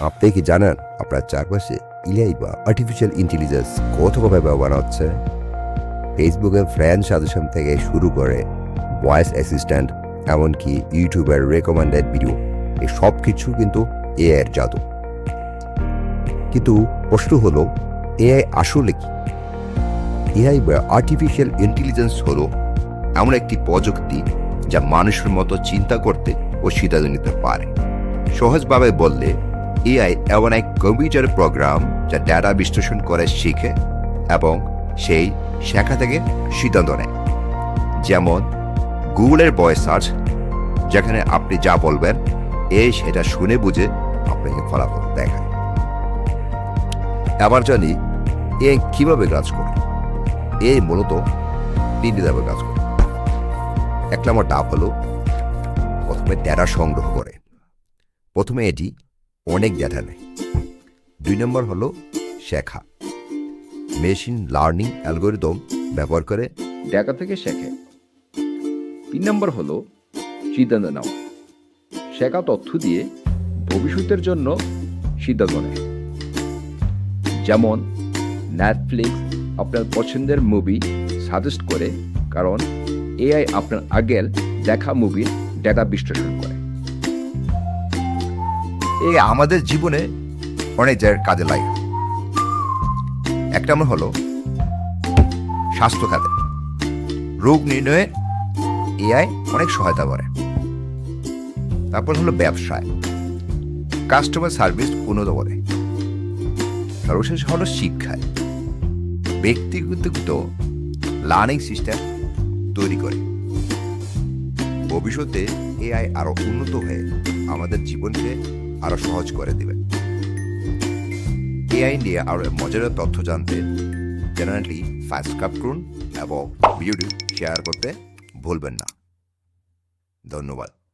আপনি কি জানেন আপনার চারপাশে ইলাই বা আর্টিফিশিয়াল ইন্টেলিজেন্স কতভাবে ব্যবহার হচ্ছে? ফেসবুকের ফ্রেন্ড সাজেশন থেকে শুরু করে ভয়েস অ্যাসিস্ট্যান্ট এমনকি ইউটিউবের রেকমেন্ডেড ভিডিও এই সব কিছু কিন্তু এআই এর জাদু। কিন্তু প্রশ্ন হলো, এআই আসলে কি? এআই বা আর্টিফিশিয়াল ইন্টেলিজেন্স হলো এমন একটি প্রযুক্তি যা মানুষের মতো চিন্তা করতে ও সিদ্ধান্ত নিতে পারে। সহজভাবে বললে এআই এমন এক কম্পিউটার প্রোগ্রাম যা ডেটা বিশ্লেষণ করে, শিখে এবং সেই শেখা থেকে সিদ্ধান্ত নেয়। যেমন গুগলের ভয়েস সার্চ যেখানে আপনি যা বলবেন এই সেটা শুনে বুঝে আপনাকে ফলাফল দেখায়। এবার জানি এ কীভাবে কাজ করে? এ মূলত তিনটি ধাপে কাজ করে। এক নম্বর ধাপ হলো প্রথমে ডেটা সংগ্রহ করে। প্রথমে এটি অনেক ডেটা নেয় দুই নম্বর হলো শেখা। মেশিন লার্নিং অ্যালগোরিদম ব্যবহার করে ডেটা থেকে শেখে। তিন নম্বর হলো সিদ্ধান্ত নেওয়া। শেখা তথ্য দিয়ে ভবিষ্যতের জন্য সিদ্ধান্ত নেয়। যেমন নেটফ্লিক্স আপনার পছন্দের মুভি সাজেস্ট করে, কারণ এআই আপনার আগের দেখা মুভির ডেটা বিশ্লেষণ করে। এই আমাদের জীবনে অনেক জায়গায় কাজে লাগে। এক নম্বর হলো, স্বাস্থ্য খাতে। রোগ নির্ণয়ে এআই অনেক সহায়তা করে। তারপর হলো ব্যবসায়। কাস্টমার সার্ভিস উন্নত করে। সর্বশেষ হলো শিক্ষায়। ব্যক্তিগত লার্নিং সিস্টেম তৈরি করে। ভবিষ্যতে এআই আরও উন্নত হয়ে আমাদের জীবনকে আরও সহজ করে দেবে। এআই নিয়ে আরও মজার তথ্য জানতে চ্যানেলটি সাবস্ক্রাইব করুন এবং ভিডিওটি শেয়ার করতে ভুলবেন না। ধন্যবাদ।